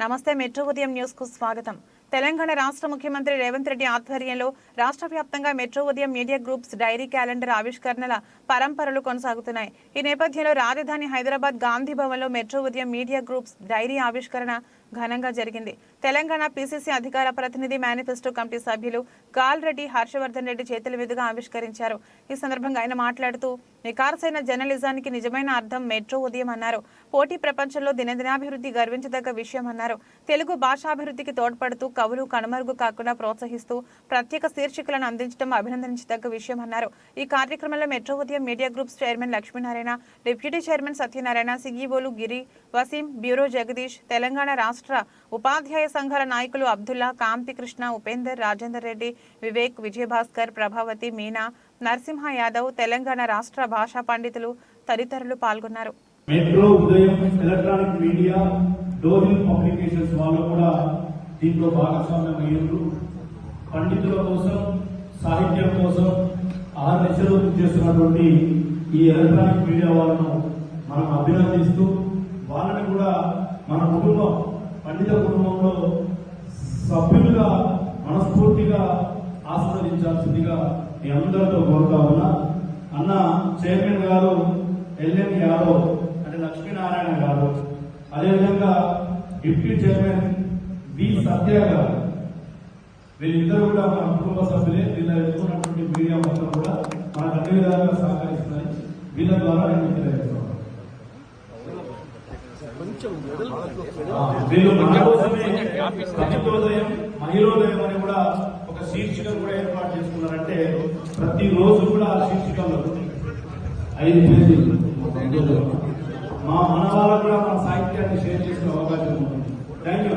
నమస్తే మెట్రో ఉదయం న్యూస్కు స్వాగతం. తెలంగాణ రాష్ట్ర ముఖ్యమంత్రి రేవంత్ రెడ్డి ఆధ్వర్యంలో రాష్ట్ర వ్యాప్తంగా metro Udayam media groups dairy calendar ఆవిష్కరణల పరంపరలు కొనసాగుతున్నాయి. ఈ నేపథ్యంలో రాజధాని హైదరాబాద్ గాంధీ భవన్లో metro Udayam media groups dairy ఆవిష్కరణ ఘనంగా జరిగింది. తెలంగాణ పీసీసీ అధికార ప్రతినిధి మేనిఫెస్టో కమిటీ సభ్యులు గాల్రెడ్డి హర్షవర్ధన్ రెడ్డి చేతుల మీదుగా ఆవిష్కరించారు. ఈ సందర్భంగా ఆయన మాట్లాడుతూ నికార్సైన జర్నలిజానికి నిజమైన అర్థం మెట్రో ఉదయం అన్నారు. పోటీ ప్రపంచంలో దినదినాభివృద్ధి గర్వించదగ్గ విషయం అన్నారు. తెలుగు భాషాభివృద్ధికి తోడ్పడుతూ కవులు కనుమరుగు కాకుండా ప్రోత్సహిస్తూ ప్రత్యేక శీర్షికలను అందించడం అభినందించదగ్గ విషయం అన్నారు. ఈ కార్యక్రమంలో metro Udayam media groups chairman Lakshminarayana deputy chairman Satyanarayana Sigibolu Giri Waseem bureau Jagadish Telangana రాష్ట్ర రాష్ట్ర ఉపాధ్యాయ సంఘాల నాయకులు అబ్దుల్లా కాంతికృష్ణ ఉపేందర్ రాజేందర్ రెడ్డి వివేక్ విజయభాస్కర్ ప్రభావతి మీనా నరసింహ యాదవ్ తెలంగాణ రాష్ట్ర భాషా పండితులు తదితరులు పాల్గొన్నారు. మెట్రో ఉదయం ఎలక్ట్రానిక్ మీడియా డోరింగ్ పబ్లికేషన్స్ వాళ్ళు కూడా దీంట్లో భాగస్వామ్యం అయ్యారు. పండితుల కోసం సాహిత్యం కోసం ఆహర్నిశలు చేస్తున్నటువంటి ఈ ఎలక్ట్రానిక్ మీడియా వాళ్ళను మనం అభినందిస్తూ వాళ్ళని కూడా మన కుటుంబం పండిత కుటుంబంలో సభ్యులుగా మనస్ఫూర్తిగా ఆస్వాదించాల్సిందిగా మీ అందరితో కోరుతా ఉన్నా. అన్న చైర్మన్ గారు ఎల్ఎన్ యాదవ్ అంటే లక్ష్మీనారాయణ గారు. అదేవిధంగా డిప్యూటీ చైర్మన్ వి సత్య గారు. వీళ్ళిద్దరు కూడా మన కుటుంబ సభ్యులే. వీళ్ళ ఎదుర్కొన్నటువంటి మీడియా మొత్తం కూడా మనకు అన్ని విధాలుగా సహకరిస్తున్నాయి వీళ్ళ ద్వారా నేను తెలియజేస్తున్నాను వీళ్ళు మహిళోదయం అని కూడా ఒక శీర్షిక కూడా ఏర్పాటు చేసుకున్నారంటే ప్రతి రోజు కూడా ఆ శీర్షికలో ఐదు పేజీలు. మా మన వాళ్ళకు కూడా మన సాహిత్యాన్ని షేర్ చేసిన అవకాశం ఉంది. Thank you